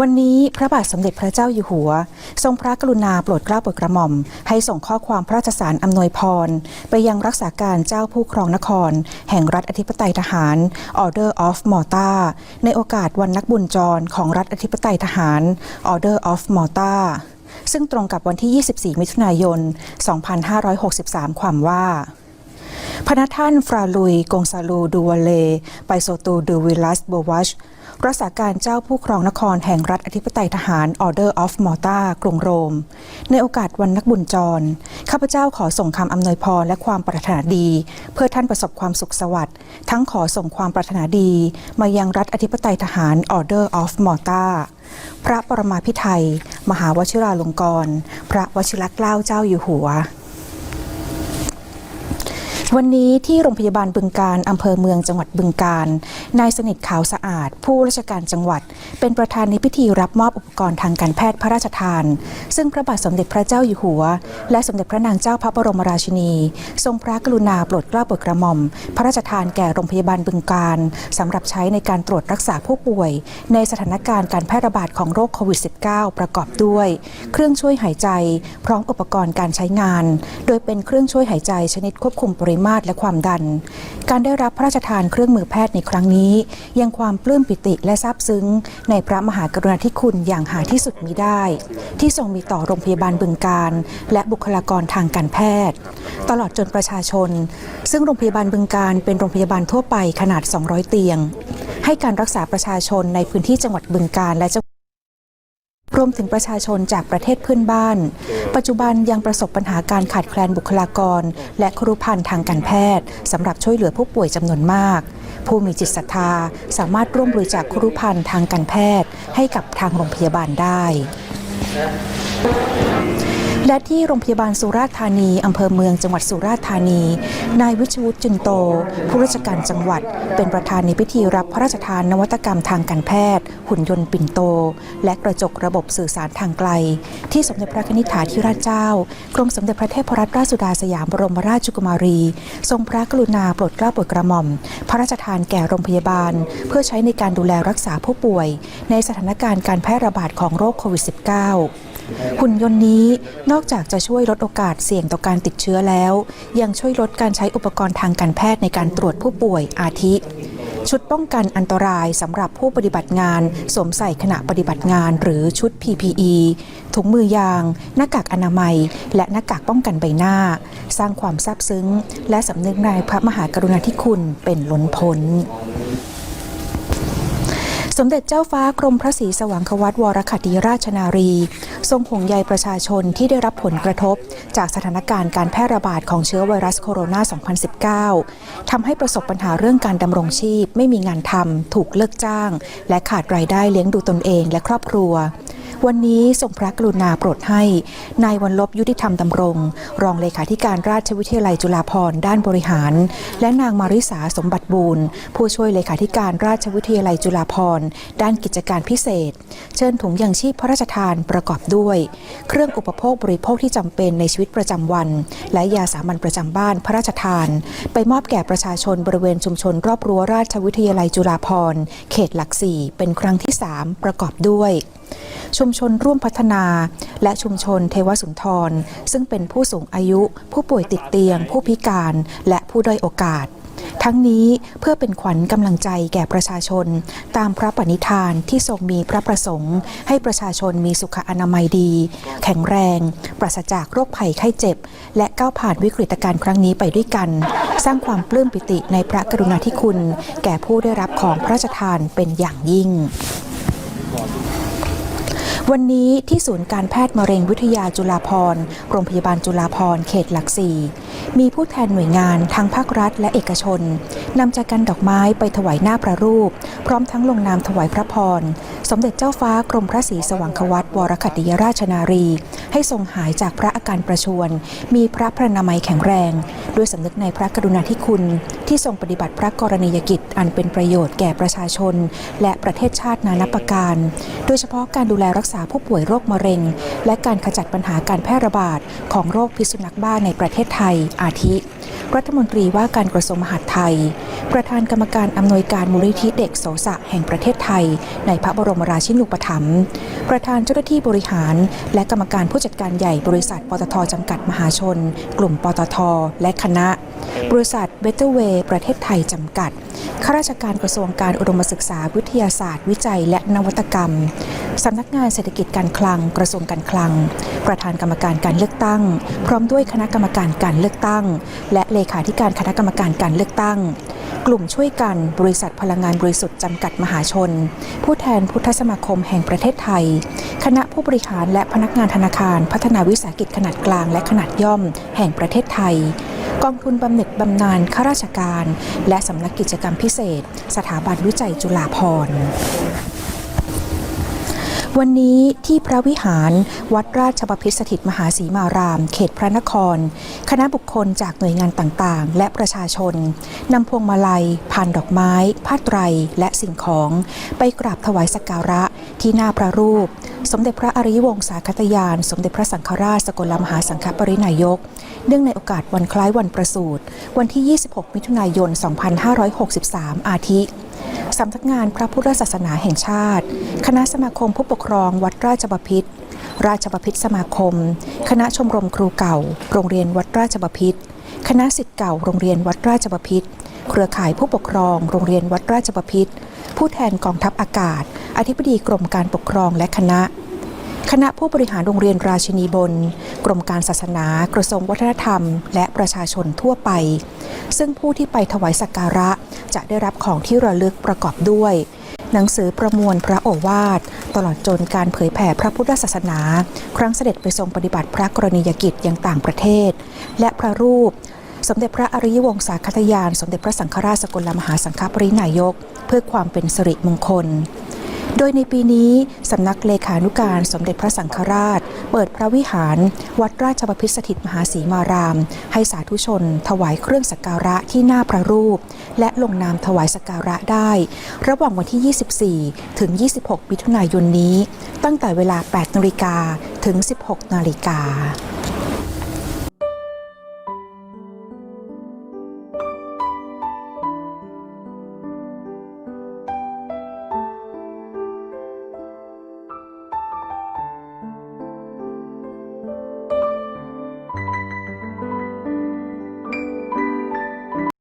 วันนี้พระบาทสมเด็จพระเจ้าอยู่หัว ทรงพระกรุณาโปรดเกล้าโปรดกระหม่อม ให้ส่งข้อความพระราชสารอำนวยพร ไปยังรักษาการเจ้าผู้ครองนคร แห่งรัฐอธิปไตยทหาร Order of Malta ในโอกาสวันนักบุญจรของรัฐอธิปไตยทหาร Order of Malta ซึ่งตรงกับวันที่ 24 มิถุนายน 2563 ความว่าพระท่านฟราลุย กงซาลู ดูวาเล ไปโซตู ดูวิลัส โบวัช รักษาการเจ้าผู้ครองนครแห่งรัฐอธิปไตยทหาร Order of Malta กรุงโรม ในโอกาสวันนักบุญจร ข้าพเจ้าขอส่งคำอำนวยพรและความปรารถนาดี เพื่อท่านประสบความสุขสวัสดิ์ทั้งขอส่งความปรารถนาดี มายังรัฐอธิปไตยทหาร Order of Malta พระปรมาภิไธยมหาวชิราลงกรณ์พระวชิรเกล้าเจ้าอยู่หัว วันนี้ที่โรงพยาบาลบึงการอำเภอเมืองจังหวัดบึงการนายสนิทขาวสะอาด ผู้ราชการจังหวัด เป็นประธานในพิธีรับมอบอุปกรณ์ทางการแพทย์พระราชทาน ซึ่งพระบาทสมเด็จพระเจ้าอยู่หัว และสมเด็จพระนางเจ้าพระบรมราชินี ทรงพระกรุณาโปรดเกล้าโปรดกระหม่อม พระราชทานแก่โรงพยาบาลบึงการสำหรับใช้ในการตรวจรักษาผู้ป่วย ในสถานการณ์การแพร่ระบาดของโรคโควิด -19 ประกอบด้วย เครื่องช่วยหายใจ พร้อมอุปกรณ์การใช้งาน โดยเป็นเครื่องช่วยหายใจชนิดควบคุมปริมาตรและความดัน การได้รับพระราชทานเครื่องมือแพทย์ในครั้งนี้ ยังความปลื้มปิติและซาบซึ้ง ในพระมหากรุณาธิคุณอย่างหาที่สุดมิได้ ที่ทรงมีต่อโรงพยาบาลบึงการ และบุคลากรทางการแพทย์ ตลอดจนประชาชน ซึ่งโรงพยาบาลบึงการเป็นโรงพยาบาลทั่วไปขนาด 200 เตียง ให้การรักษาประชาชนในพื้นที่จังหวัดบึงการและจัง รวมถึงประชาชนจากประเทศเพื่อนบ้าน ปัจจุบันยังประสบปัญหาการขาดแคลนบุคลากร และครุพันธ์ทางการแพทย์สำหรับช่วยเหลือผู้ป่วยจำนวนมาก ผู้มีจิตศรัทธาสามารถร่วมบริจาคครุพันธ์ทางการแพทย์ ให้กับทางโรงพยาบาลได้ และที่โรงพยาบาลสุราษฎร์ธานีอำเภอเมืองจังหวัดสุราษฎร์ธานี นายวิชวุฒิจุนโต ผู้ราชการจังหวัด เป็นประธานในพิธีรับพระราชทานนวัตกรรมทางการแพทย์ หุ่นยนต์ปิ่นโต และกระจกระบบสื่อสารทางไกล ที่สมเด็จพระนิธิถาธิราชเจ้ากรมสมเด็จพระเทพรัตนราชสุดาสยามบรมราชกุมารี ทรงพระกรุณาโปรดเกล้าโปรดกระหม่อม พระราชทานแก่โรงพยาบาล เพื่อใช้ในการดูแลรักษาผู้ป่วย ในสถานการณ์การแพร่ระบาดของโรคโควิด -19 หุ่นยนต์นี้นอกจากจะช่วยลดโอกาสเสี่ยงต่อการติดเชื้อแล้ว ยังช่วยลดการใช้อุปกรณ์ทางการแพทย์ในการตรวจผู้ป่วยอาทิ ชุดป้องกันอันตรายสำหรับผู้ปฏิบัติงาน สวมใส่ขณะปฏิบัติงานหรือชุด PPE ถุงมือยาง หน้ากากอนามัย และหน้ากากป้องกันใบหน้า สร้างความซาบซึ้ง และสำนึกในพระมหากรุณาธิคุณเป็นล้นพ้น สมเด็จเจ้าฟ้ากรมพระศรีสว่างควัตวรคติราชนารี ทรงห่วงใยประชาชนที่ได้รับผลกระทบ จากสถานการณ์การแพร่ระบาดของเชื้อไวรัสโคโรนา 2019 ทำให้ประสบปัญหาเรื่องการดำรงชีพ ไม่มีงานทำถูกเลิกจ้าง และขาดรายได้เลี้ยงดูตนเองและครอบครัว วันนี้ทรงพระกรุณาโปรดให้นายวันลบยุติธรรมดำรง รองเลขาธิการราชวิทยาลัยจุฬาภรณ์ด้านบริหาร และนางมาริสาสมบัติบูรณ์ผู้ช่วยเลขาธิการราชวิทยาลัยจุฬาภรณ์ด้านกิจการพิเศษ เชิญถุงยังชีพพระราชทานประกอบด้วย เครื่องอุปโภคบริโภคที่จำเป็นในชีวิตประจำวัน และยาสามัญประจำบ้านพระราชทาน ไปมอบแก่ประชาชนบริเวณชุมชน รอบรั้วราชวิทยาลัยจุฬาภรณ์เขตหลักสี่เป็นครั้งที่ 3 ประกอบด้วย ชุมชนร่วมพัฒนา และชุมชนเทวสุนทร ซึ่งเป็นผู้สูงอายุ ผู้ป่วยติดเตียง ผู้พิการ และผู้ด้อยโอกาส ทั้งนี้เพื่อเป็นขวัญกำลังใจแก่ประชาชน ตามพระปณิธานที่ทรงมีพระประสงค์ ให้ประชาชนมีสุขอนามัยดี แข็งแรง ปราศจากโรคภัยไข้เจ็บ และก้าวผ่านวิกฤตการณ์ครั้งนี้ไปด้วยกัน สร้างความปลื้มปิติในพระกรุณาธิคุณ แก่ผู้ได้รับของพระราชทานเป็นอย่างยิ่ง วันนี้ที่ศูนย์การแพทย์มะเร็งวิทยาจุฬาภรณ์โรงพยาบาลจุฬาภรณ์เขตหลักสี่ มีผู้แทนหน่วยงานทั้งภาครัฐและเอกชนนำจากกันดอกไม้ไปถวายหน้าพระรูป พร้อมทั้งลงนามถวายพระพร สมเด็จเจ้าฟ้ากรมพระศรีสว่างควัตวรคติยราชนารี ให้ทรงหายจากพระอาการประชวรมีพระพระนามัยแข็งแรง ด้วยสำนึกในพระกรุณาธิคุณ ที่ทรงปฏิบัติพระกรณียกิจอันเป็นประโยชน์แก่ประชาชน และประเทศชาตินานับประการ โดยเฉพาะการดูแลรักษาผู้ป่วยโรคมะเร็ง และการขจัดปัญหาการแพร่ระบาดของโรคพิษสุนัขบ้าในประเทศไทยอาทิ รัฐมนตรีว่าการกระทรวงมหาดไทย ประธานกรรมการอำนวยการมูลนิธิเด็กโสสะแห่งประเทศไทย ในพระบรมราชินูปถัมภ์ประธานเจ้าหน้าที่บริหาร และกรรมการผู้จัดการใหญ่บริษัทปตทจำกัดมหาชน กลุ่มปตทและคณะ บริษัทเบเตอร์เวย์ประเทศไทยจำกัด ข้าราชการกระทรวงการอุดมศึกษาวิทยาศาสตร์ วิจัย และนวัตกรรม สำนักงานเศรษฐกิจการคลัง กระทรวงการคลัง ประธานกรรมการการเลือกตั้ง พร้อมด้วยคณะกรรมการการเลือกตั้ง และเลขาธิการคณะกรรมการการเลือกตั้งกลุ่มช่วยกันบริษัทพลังงานบริสุทธิ์จำกัดมหาชน ผู้แทนพุทธสมาคมแห่งประเทศไทย คณะผู้บริหารและพนักงานธนาคาร พัฒนาวิสาหกิจขนาดกลางและขนาดย่อม แห่งประเทศไทย กองทุนบำเหน็จบำนาญข้าราชการ และสำนักกิจกรรมพิเศษ สถาบันวิจัยจุฬาภรณ์วันนี้ที่พระวิหารวัดราชบพิตรสถิตมหาศรีมาราม เขตพระนคร คณะบุคคลจากหน่วยงานต่างๆ และประชาชนนำพวงมาลัยผ่านดอกไม้ ผ้าไตร และสิ่งของ ไปกราบถวายสักการะ ที่หน้าพระรูป สมเด็จพระอริยวงศาคตยาน สมเด็จพระสังฆราชสกลมหาสังฆปรินายก เนื่องในโอกาสวันคล้ายวันประสูติวันที่ 26 มิถุนายน 2563 อาทิ สำนักงานพระพุทธศาสนาแห่งชาติ คณะสมาคมผู้ปกครองวัดราชบพิตรราชบพิตรสมาคม คณะชมรมครูเก่า โรงเรียนวัดราชบพิตรคณะสิทธิ์เก่าโรงเรียนวัดราชบพิตร เครือข่ายผู้ปกครอง โรงเรียนวัดราชบพิตรผู้แทนกองทัพอากาศ อธิบดีกรมการปกครองและคณะ คณะผู้บริหารโรงเรียนราชินีบน กรมการศาสนา กระทรวงวัฒนธรรม และประชาชนทั่วไป ซึ่งผู้ที่ไปถวายสักการะจะได้รับของที่ระลึกประกอบด้วย หนังสือประมวลพระโอวาท ตลอดจนการเผยแผ่พระพุทธศาสนา ครั้งเสด็จไปทรงปฏิบัติพระกรณียกิจยังต่างประเทศ และพระรูป สมเด็จพระอริยวงศาคตยาน สมเด็จพระสังฆราชสกลมหาสังฆปรินายก เพื่อความเป็นสิริมงคล โดยในปีนี้ สำนักเลขานุการสมเด็จพระสังฆราช เปิดพระวิหาร วัดราชบพิตรสถิตมหาศรีมาราม ให้สาธุชน ถวายเครื่องสักการะที่หน้าพระรูป และลงนามถวายสักการะได้ ระหว่างวันที่ 24 ถึง 26มิถุนายนนี้ ตั้งแต่เวลา 8นาฬิกาถึง 16นาฬิกา